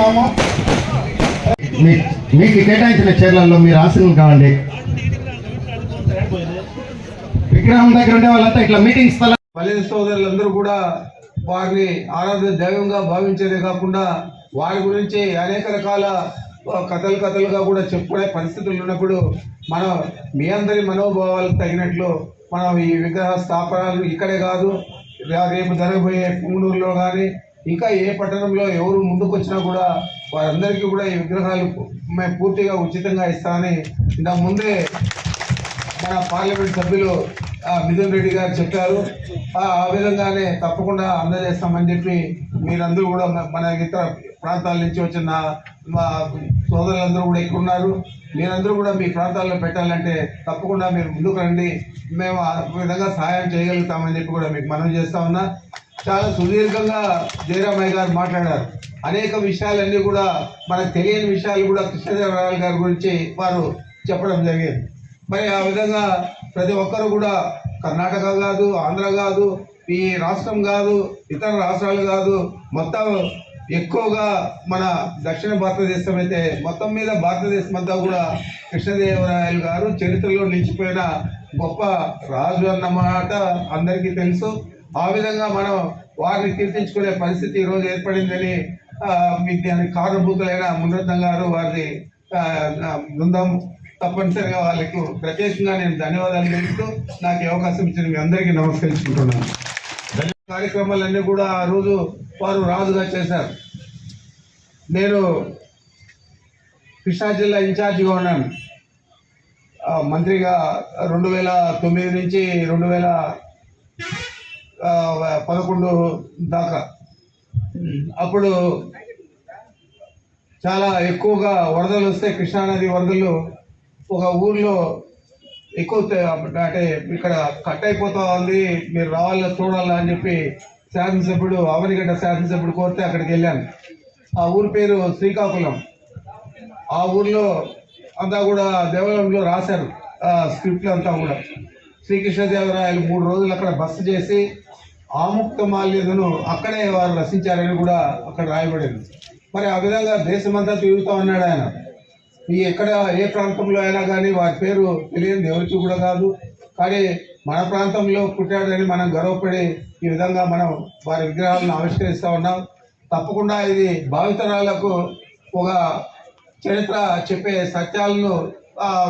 కోరుతున్నాము మీకు కేటాయించిన చీరలలో మీరు ఆసనం కావండి. విగ్రహం దగ్గర ఉండే వాళ్ళంతా ఇట్లా మీటింగ్ స్థలం బలిన సోదరులందరూ కూడా వారిని ఆరాధన దైవంగా భావించేదే కాకుండా వారి గురించి అనేక రకాల కథలు కథలుగా కూడా చెప్పుకునే పరిస్థితులు ఉన్నప్పుడు మనం మీ అందరి మనోభావాలకు తగినట్లు మనం ఈ విగ్రహ స్థాపనలు ఇక్కడే కాదు రేపు జరగబోయే పుంగనూరులో కానీ ఇంకా ఏ పట్టణంలో ఎవరు ముందుకు వచ్చినా కూడా వారందరికీ కూడా ఈ విగ్రహాలు మేము పూర్తిగా ఉచితంగా ఇస్తామని ఇంతకు ముందే మన పార్లమెంట్ సభ్యులు మిథున్ రెడ్డి గారు చెప్పారు. ఆ విధంగానే తప్పకుండా అందజేస్తామని చెప్పి మీరందరూ కూడా మన- ఇతర ప్రాంతాల నుంచి వచ్చిన మా సోదరులందరూ కూడా ఇక్కడ ఉన్నారు. మీరందరూ కూడా మీ ప్రాంతాల్లో పెట్టాలంటే తప్పకుండా మీరు ముందుకు రండి. మేము ఆ విధంగా సహాయం చేయగలుగుతామని చెప్పి కూడా మీకు మనం చేస్తా ఉన్నా. చాలా సుదీర్ఘంగా జయరామయ్య గారు మాట్లాడారు. అనేక విషయాలన్నీ కూడా మనకు తెలియని విషయాలు కూడా కృష్ణదేవరాయలు గారి గురించి వారు చెప్పడం జరిగింది. మరి ఆ విధంగా ప్రతి ఒక్కరు కూడా కర్ణాటక కాదు ఆంధ్ర కాదు ఈ రాష్ట్రం కాదు ఇతర రాష్ట్రాలు కాదు మొత్తం ఎక్కువగా మన దక్షిణ భారతదేశం అయితే మొత్తం మీద భారతదేశం అంతా కూడా కృష్ణదేవరాయలు గారు చరిత్రలో నిలిచిపోయిన గొప్ప రాజు అన్నమాట అందరికీ తెలుసు. ఆ విధంగా మనం వారిని కీర్తించుకునే పరిస్థితి ఈరోజు ఏర్పడిందని మీకు దానికి కారణభూతులైన మునరత్నం గారు వారిని బృందం తప్పనిసరిగా వాళ్ళకు ప్రత్యేకంగా నేను ధన్యవాదాలు తెలుపుతూ నాకు అవకాశం ఇచ్చిన మీ అందరికీ నమస్కరించుకుంటున్నాను. కార్యక్రమాలన్నీ కూడా ఆ రోజు వారు రాజుగా చేశారు. నేను కృష్ణా జిల్లా ఇన్ఛార్జిగా ఉన్నాను. మంత్రిగా రెండు వేల తొమ్మిది నుంచి రెండు వేల పదకొండు దాకా. అప్పుడు చాలా ఎక్కువగా వరదలు వస్తే కృష్ణానది వరదలు ఒక ఊర్లో ఎక్కువ అంటే ఇక్కడ కట్ అయిపోతా ఉంది. మీరు రావాలా చూడాలా అని చెప్పి శాసనసభ్యుడు అవనిగడ్డ శాసనసభ్యుడు కోరితే అక్కడికి వెళ్ళాను. ఆ ఊరి పేరు శ్రీకాకుళం. ఆ ఊర్లో అంతా కూడా దేవాలయంలో రాశారు. స్క్రిప్ట్లు అంతా కూడా. శ్రీకృష్ణదేవరాయలు మూడు రోజులు అక్కడ బస్సు చేసి ఆముక్త మాల్యదను అక్కడే వారు రచించారని కూడా అక్కడ రాయబడింది. మరి ఆ విధంగా దేశమంతా తిరుగుతూ ఉన్నాడు ఆయన. ఈ ఎక్కడ ఏ ప్రాంతంలో అయినా కానీ వారి పేరు తెలియదు ఎవరికి కూడా కాదు. కానీ మన ప్రాంతంలో పుట్టాడని మనం గర్వపడి ఈ విధంగా మనం వారి విగ్రహాలను ఆవిష్కరిస్తూ ఉన్నాం. తప్పకుండా ఇది భావితరాలకు ఒక చరిత్ర చెప్పే సత్యాలను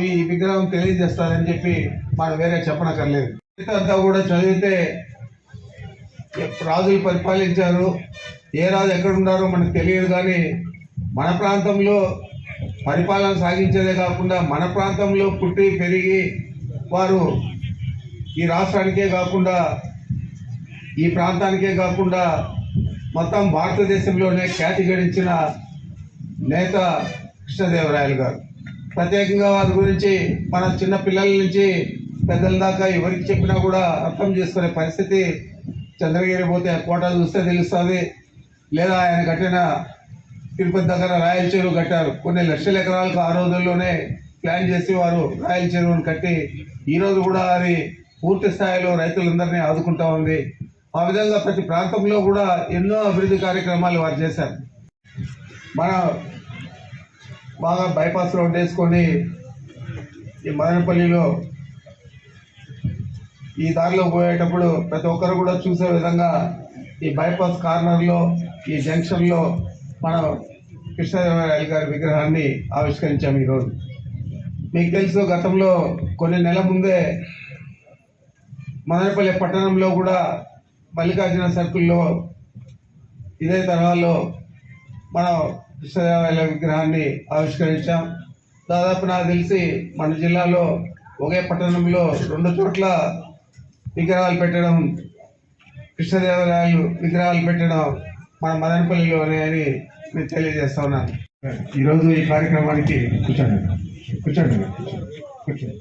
ఈ విగ్రహం తెలియజేస్తారని చెప్పి మనం వేరే చెప్పనక్కర్లేదు. చరిత్ర అంతా కూడా చదివితే రాజులు పరిపాలించారు? ఏ రాజు ఎక్కడున్నారో మనకు తెలియదు కానీ మన ప్రాంతంలో పరిపాలన సాగించేదే కాకుండా మన ప్రాంతంలో పుట్టి పెరిగి వారు ఈ రాష్ట్రానికే కాకుండా ఈ ప్రాంతానికే కాకుండా మొత్తం భారతదేశంలోనే ఖ్యాతి గడించిన నేత కృష్ణదేవరాయలు గారు. ప్రత్యేకంగా వారి గురించి మన చిన్న పిల్లల నుంచి పెద్దల దాకా ఎవరికి చెప్పినా కూడా అర్థం చేసుకునే పరిస్థితి చంద్రగిరి పోతే ఆ కోట చూస్తే తెలుస్తుంది. లేదా ఆయన కట్టిన తిరుపతి దగ్గర రాయల చెరువు కట్టారు. కొన్ని లక్షల ఎకరాలకు ఆ రోజుల్లోనే ప్లాన్ చేసి వారు రాయల చెరువును కట్టి ఈరోజు కూడా అది పూర్తి స్థాయిలో రైతులందరినీ ఆదుకుంటా ఉంది. ఆ విధంగా ప్రతి ప్రాంతంలో కూడా ఎన్నో అభివృద్ధి కార్యక్రమాలు వారు చేశారు. మన బాగా బైపాస్ రోడ్ వేసుకొని ఈ మదనపల్లిలో ఈ దారిలో పోయేటప్పుడు ప్రతి ఒక్కరు కూడా చూసే విధంగా ఈ బైపాస్ కార్నర్లో ఈ జంక్షన్లో మనం కృష్ణదేవరాయలు గారి విగ్రహాన్ని ఆవిష్కరించాము ఈరోజు. మీకు తెలుసు గతంలో కొన్ని నెలల ముందే మదనపల్లి పట్టణంలో కూడా మల్లికార్జున సర్కిల్లో ఇదే తరహాలో మనం కృష్ణదేవరాయల విగ్రహాన్ని ఆవిష్కరించాం. దాదాపు నాకు తెలిసి మన జిల్లాలో ఒకే పట్టణంలో రెండు చోట్ల విగ్రహాలు పెట్టడం కృష్ణదేవరాయలు విగ్రహాలు పెట్టడం మన మదనపల్లిలో అని నేను తెలియజేస్తా ఉన్నాను. ఈరోజు ఈ కార్యక్రమానికి కూర్చోండి. కూర్చోండి. కూర్చోండి.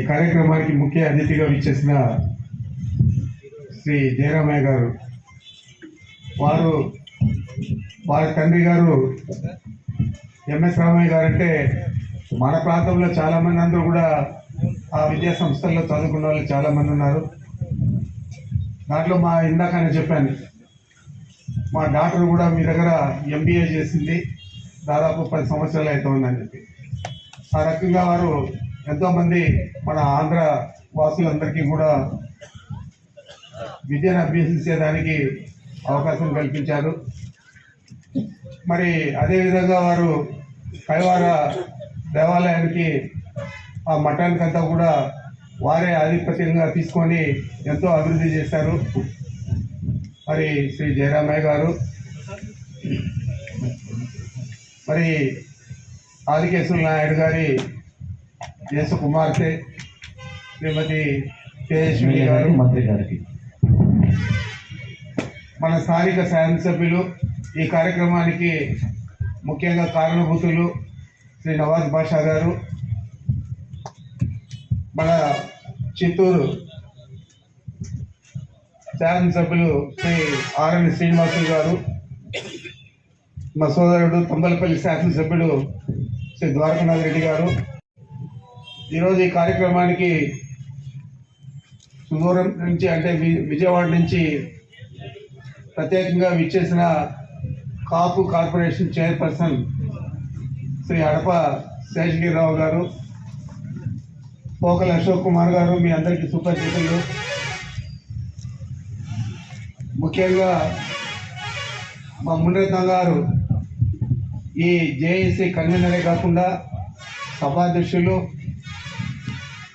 ఈ కార్యక్రమానికి ముఖ్య అతిథిగా విచ్చేసిన శ్రీ జయరామయ్య గారు వారు వారి తండ్రి గారు ఎంఎస్ రామయ్య గారు అంటే మన ప్రాంతంలో చాలా మంది అందరూ కూడా ఆ విద్యా సంస్థల్లో చదువుకున్న వాళ్ళు చాలా మంది ఉన్నారు. దాంట్లో మా ఇందాక నేను చెప్పాను. మా డాక్టర్ కూడా మీ దగ్గర ఎంబీఏ చేసింది. దాదాపు పది సంవత్సరాలు అవుతుందని చెప్పి. ఆ రకంగా వారు ఎంతోమంది మన ఆంధ్ర వాసులందరికీ కూడా విద్యను అభ్యసించేదానికి అవకాశం కల్పించారు. మరి అదేవిధంగా వారు కైవార దేవాలయానికి ఆ మఠానికంతా కూడా వారే ఆధిపత్యంగా తీసుకొని ఎంతో అభివృద్ధి చేశారు. మరి శ్రీ జయరామయ్య గారు. మరి ఆదికేశ్వర నాయుడు గారి దేశ కుమార్తె శ్రీమతి తేజస్విని గారు. మంత్రి గారికి. మన స్థానిక శాసనసభ్యులు ఈ కార్యక్రమానికి ముఖ్యంగా కారణభూతులు శ్రీ నవాజ్ బాషా గారు మన చిత్తూరు శాసనసభ్యులు శ్రీ ఆర్ఎన్ శ్రీనివాసులు గారు మా సోదరుడు తంబలపల్లి శాసనసభ్యుడు శ్రీ ద్వారకనాథ్ రెడ్డి గారు. ఈరోజు ఈ కార్యక్రమానికి సుదూరం నుంచి అంటే వి- విజయవాడ నుంచి ప్రత్యేకంగా విచ్చేసిన కాపు కార్పొరేషన్ చైర్పర్సన్ శ్రీ అడప శేషగిరిరావు గారు పోకల అశోక్ కుమార్ గారు మీ అందరికీ సుపరిచితులు ముఖ్యంగా మా మునిరత్నం గారు ఈ జేఏసీ కన్వీనరే కాకుండా సభాధ్యక్షులు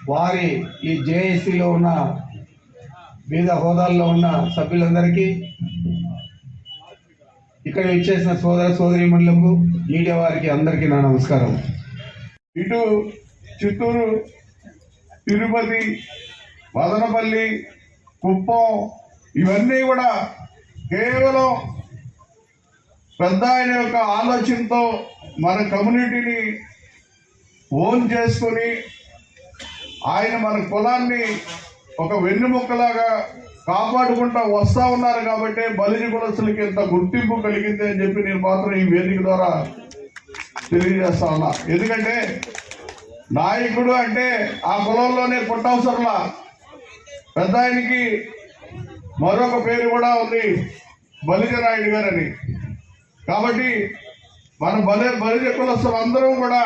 వారి ఈ జేఏసీలో ఉన్న వివిధ హోదాల్లో ఉన్న సభ్యులందరికీ ఇక్కడ ఇచ్చేసిన సోదర సోదరిమణులకు మీడియా వారికి అందరికీ నా నమస్కారం. ఇటు చిత్తూరు తిరుపతి మదనపల్లి కుప్పం ఇవన్నీ కూడా కేవలం పెద్ద ఆయన యొక్క ఆలోచనతో మన కమ్యూనిటీని ఓన్ చేసుకొని ఆయన మన కులాన్ని ఒక వెన్నుముక్కలాగా కాపాడుకుంటా వస్తా ఉన్నారు కాబట్టి బలిజ కులస్తులకి ఇంత గుర్తింపు కలిగింది అని చెప్పి నేను మాత్రం ఈ వేదిక ద్వారా తెలియజేస్తా ఉన్నా. ఎందుకంటే నాయకుడు అంటే ఆ కులంలోనే పుట్టవసరంలా. పెద్ద ఆయనకి మరొక పేరు కూడా ఉంది బలిజ నాయుడు గారని. కాబట్టి మన బలి బలిజ కులస్తులు అందరం కూడా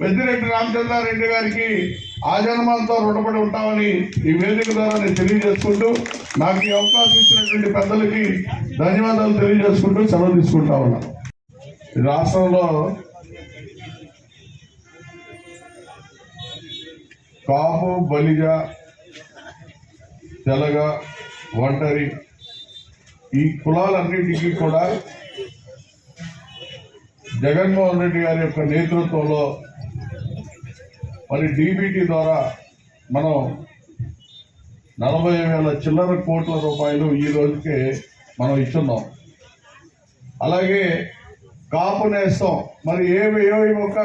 పెద్దిరెడ్డి రామచంద్రారెడ్డి గారికి ఆ రుణపడి ఉంటామని ఈ వేదిక ద్వారా నేను తెలియజేసుకుంటూ నాకు ఈ అవకాశం ఇచ్చినటువంటి పెద్దలకి ధన్యవాదాలు తెలియజేసుకుంటూ సెలవు తీసుకుంటా ఉన్నాను. రాష్ట్రంలో కాపు బలిజ తెలగ ఒంటరి ఈ కులాలన్నిటికీ కూడా జగన్మోహన్ రెడ్డి గారి యొక్క నేతృత్వంలో మరి డీబీటీ ద్వారా మనం నలభై వేల చిల్లర కోట్ల రూపాయలు ఈ రోజుకే మనం ఇస్తున్నాం అలాగే కాపు నేస్తాం మరి ఏమి ఏ ఒక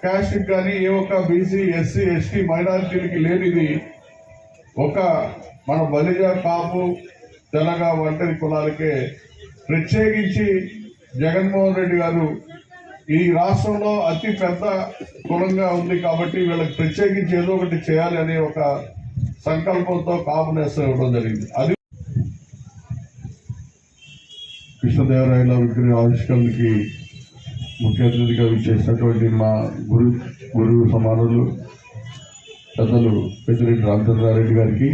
క్యాస్ట్కి కానీ ఏ ఒక్క బీసీ ఎస్సీ ఎస్టీ మైనారిటీలకి లేనిది ఒక మన బలిజ కాపు తెలగ వంటరి కులాలకే ప్రత్యేకించి జగన్మోహన్ రెడ్డి గారు ఈ రాష్ట్రంలో అతి పెద్ద కులంగా ఉంది కాబట్టి వీళ్ళకి ప్రత్యేకించి ఏదో ఒకటి చేయాలి అనే ఒక సంకల్పంతో కాపునేస్తూ ఇవ్వడం జరిగింది. అది కృష్ణదేవరాయల విగ్రహ ఆవిష్కరణకి ముఖ్య అతిథిగా విచ్చేసినటువంటి మా గురు గురువు సమానులు పెద్దలు పెద్దిరెడ్డి రామచంద్రారెడ్డి గారికి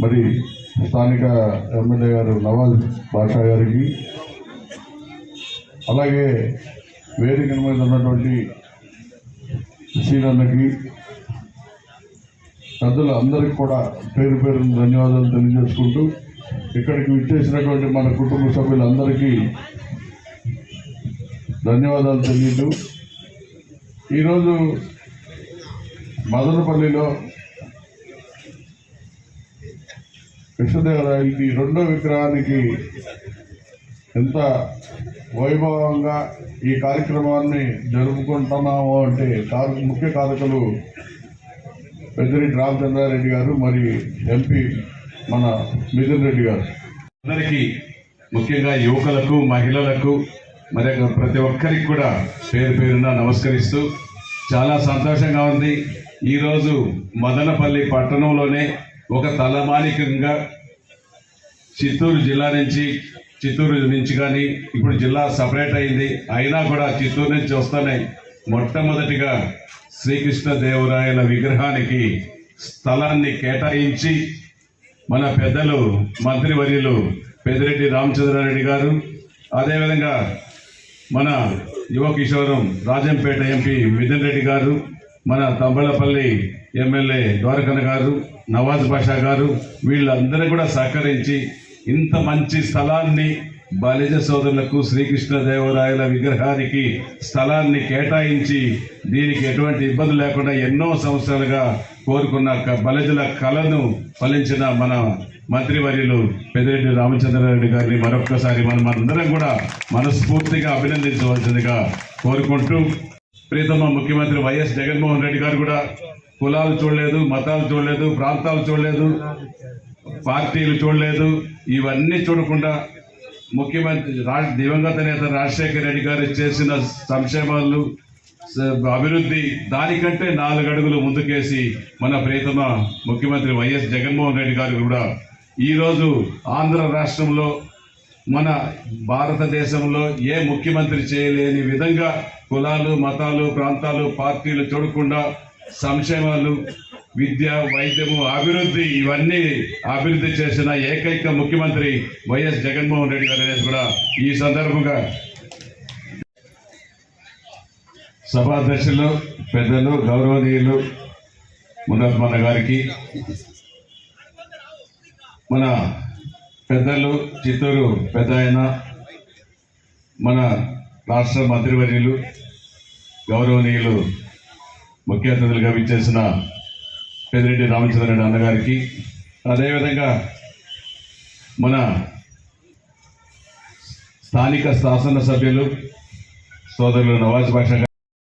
మరి స్థానిక ఎమ్మెల్యే గారు నవాజ్ బాషా గారికి అలాగే వేదిక మీద ఉన్నటువంటి శ్రీరన్నకి పెద్దలు అందరికి కూడా పేరు పేరు ధన్యవాదాలు తెలియజేసుకుంటూ ఇక్కడికి విచ్చేసినటువంటి మన కుటుంబ సభ్యులందరికీ ధన్యవాదాలు తెలియదు. ఈరోజు మదనపల్లిలో కృష్ణదేవరాయలకి రెండో విగ్రహానికి ఎంత వైభవంగా ఈ కార్యక్రమాన్ని జరుపుకుంటున్నాము అంటే కారు ముఖ్య కారకులు పెద్దిరెడ్డి రామచంద్రారెడ్డి గారు మరి ఎంపీ మన మిథున్ రెడ్డి గారు. అందరికీ ముఖ్యంగా యువకులకు మహిళలకు మరి ప్రతి ఒక్కరికి కూడా పేరు పేరున నమస్కరిస్తూ చాలా సంతోషంగా ఉంది. ఈరోజు మదనపల్లి పట్టణంలోనే ఒక తలమానికంగా చిత్తూరు జిల్లా నుంచి చిత్తూరు నుంచి కానీ ఇప్పుడు జిల్లా సపరేట్ అయింది. అయినా కూడా చిత్తూరు నుంచి వస్తూనే మొట్టమొదటిగా శ్రీకృష్ణదేవరాయల విగ్రహానికి స్థలాన్ని కేటాయించి మన పెద్దలు మంత్రివర్యులు పెద్దిరెడ్డి రామచంద్రారెడ్డి గారు అదేవిధంగా మన యువ కిషోరం రాజంపేట ఎంపీ మిథున్ రెడ్డి గారు మన తంబళపల్లి ఎమ్మెల్యే ద్వారకన్న గారు నవాజ్ బాషా గారు వీళ్ళందరూ కూడా సహకరించి ఇంత మంచి స్థలాన్ని బాలిజ సోదరులకు శ్రీకృష్ణదేవరాయల విగ్రహానికి స్థలాన్ని కేటాయించి దీనికి ఎటువంటి ఇబ్బంది లేకుండా ఎన్నో సంవత్సరాలుగా కోరుకున్న క- బలిజల కళను ఫలించిన మన మంత్రివర్యులు పెద్దిరెడ్డి రామచంద్రారెడ్డి గారిని మరొక్కసారి మనం అందరం కూడా మనస్ఫూర్తిగా అభినందించవలసిందిగా కోరుకుంటూ ప్రీతమ ముఖ్యమంత్రి వైఎస్ జగన్మోహన్ రెడ్డి గారు కూడా కులాలు చూడలేదు మతాలు చూడలేదు ప్రాంతాలు చూడలేదు పార్టీలు చూడలేదు. ఇవన్నీ చూడకుండా ముఖ్యమంత్రి రా దివంగత నేత రాజశేఖర రెడ్డి గారు చేసిన సంక్షేమాలు అభివృద్ధి దానికంటే నాలుగు అడుగులు ముందుకేసి మన ప్రియతమ ముఖ్యమంత్రి వైఎస్ జగన్మోహన్ రెడ్డి గారు కూడా ఈరోజు ఆంధ్ర రాష్ట్రంలో మన భారతదేశంలో ఏ ముఖ్యమంత్రి చేయలేని విధంగా కులాలు మతాలు ప్రాంతాలు పార్టీలు చూడకుండా సంక్షేమాలు విద్య వైద్యము అభివృద్ధి ఇవన్నీ అభివృద్ధి చేసిన ఏకైక ముఖ్యమంత్రి వైఎస్ జగన్మోహన్ రెడ్డి గారు అనేది కూడా ఈ సందర్భంగా సభాధ్యక్షులు పెద్దలు గౌరవనీయులు మునర్మన్న గారికి మన పెద్దలు చిత్తూరు పెద్ద ఆయన మన రాష్ట్ర మంత్రివర్యులు గౌరవనీయులు ముఖ్య అతిథులుగా విచ్చేసిన పెద్దిరెడ్డి రామచంద్రరెడ్డి అన్నగారికి. అదేవిధంగా మన స్థానిక శాసనసభ్యులు సోదరులు నవాజ్ భాష